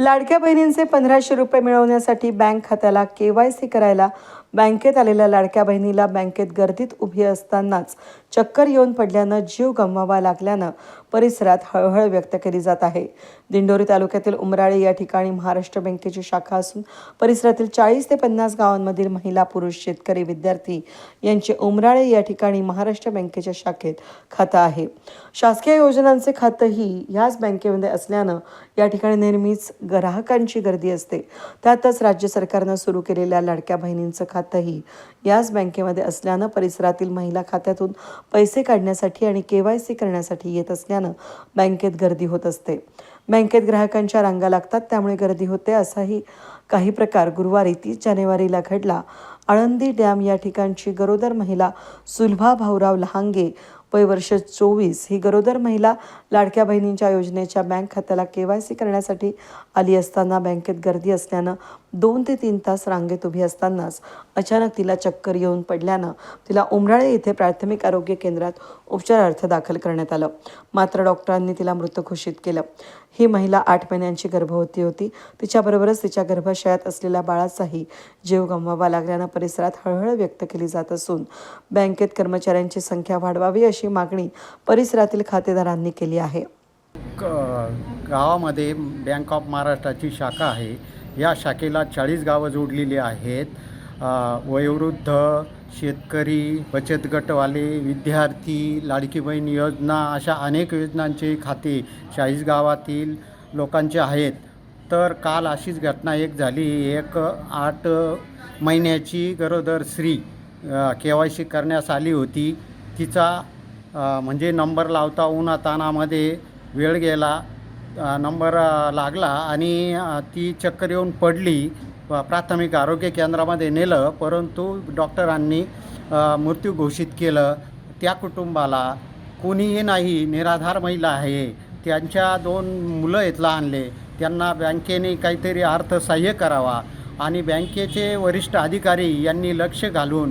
लाडक्या बहिणींचे पंधराशे रुपये मिळवण्यासाठी बँक खात्याला के वाय सी करायला बँकेत आलेल्या लाडक्या बहिणीला बँकेत गर्दीत उभी असतानाच चक्कर येऊन पडल्यानं जीव गमवावा लागल्यानं परिसरात हळहळ व्यक्त केली जात आहे. दिंडोरी तालुक्यातील उमराळे या ठिकाणी महाराष्ट्र बँकेची शाखा असून परिसरातील चाळीस ते पन्नास गावांमधील महिला पुरुष शेतकरी विद्यार्थी यांचे उमराळे या ठिकाणी महाराष्ट्र बँकेच्या शाखेत खातं आहे. शासकीय योजनांचे खातंही याच बँकेमध्ये असल्यानं या ठिकाणी नेहमीच ग्राहकांची गर्दी असते. त्यातच राज्य सरकारनं सुरू केलेल्या लाडक्या बहिणींचं खातं खातंही याच बँकेमध्ये असल्यानं परिसरातील महिला खात्यातून पैसे काढण्यासाठी आणि के वाय सी करण्यासाठी येत असल्यानं बँकेत गर्दी होत असते. बँकेत ग्राहकांच्या रांगा लागतात त्यामुळे गर्दी होते असाही काही प्रकार गुरुवारी तीस जानेवारीला घडला. आळंदी डॅम या ठिकाणची गरोदर महिला सुलभा भाऊराव लहांगे वय वर्ष चोवीस ही गरोदर महिला लाडक्या बहिणींच्या योजनेच्या बँक खात्याला के वाय सी करण्यासाठी आली असताना बँकेत गर्दी असल्यानं दोन ते तीन तास रांगेत उभी असतानाच अचानक तिला चक्कर येऊन पडल्यानं तिला उमराळे येथे प्राथमिक आरोग्य केंद्रात उपचारार्थ दाखल करण्यात आलं. मात्र डॉक्टरांनी तिला मृत घोषित केलं. ही महिला आठ महिन्यांची गर्भवती होती. तिच्याबरोबरच तिच्या गर्भाशयात असलेल्या बाळाचाही जीव गमवावा लागल्यानं परिसरात हळहळ व्यक्त केली जात असून बँकेत कर्मचाऱ्यांची संख्या वाढवावी अशी मागणी परिसरातील खातेदारांनी केली आहे. क- गावामध्ये बँक ऑफ महाराष्ट्राची शाखा आहे. या शाखेला चाळीस गावं जोडलेली आहेत. वयोवृद्ध शेतकरी बचत गटवाले विद्यार्थी लाडकी बहीण योजना अशा अनेक योजनांचे खाते चाळीस गावातील लोकांचे आहेत. तर काल अशीच घटना एक झाली. एक आठ महिन्याची गरोदर स्त्री के वाय सी करण्यास आली होती. तिचा म्हणजे नंबर लावता उन्हातानामध्ये वेळ गेला नंबर लागला आणि ती चक्कर येऊन पडली. प्राथमिक आरोग्य केंद्रामध्ये नेलं परंतु डॉक्टरांनी मृत्यू घोषित केलं. त्या कुटुंबाला कोणीही नाही निराधार महिला आहे. त्यांच्या दोन मुलं इथला आणले. त्यांना बँकेने काहीतरी अर्थसहाय्य करावा. आणि बँकेचे वरिष्ठ अधिकारी यांनी लक्ष घालून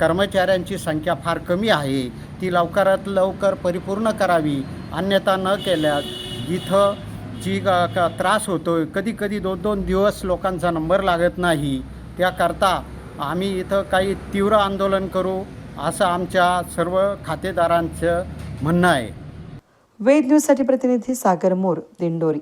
कर्मचाऱ्यांची संख्या फार कमी आहे. ती लवकरात लवकर परिपूर्ण करावी. अन्यथा न केल्यास इथं जी का का त्रास होतो आहे कधी कधी दोन दोन दिवस लोकांचा नंबर लागत नाही त्याकरता आम्ही इथं काही तीव्र आंदोलन करू असं आमच्या सर्व खातेदारांचं म्हणणं आहे. वेद न्यूजसाठी प्रतिनिधी सागर मोर दिंडोरी.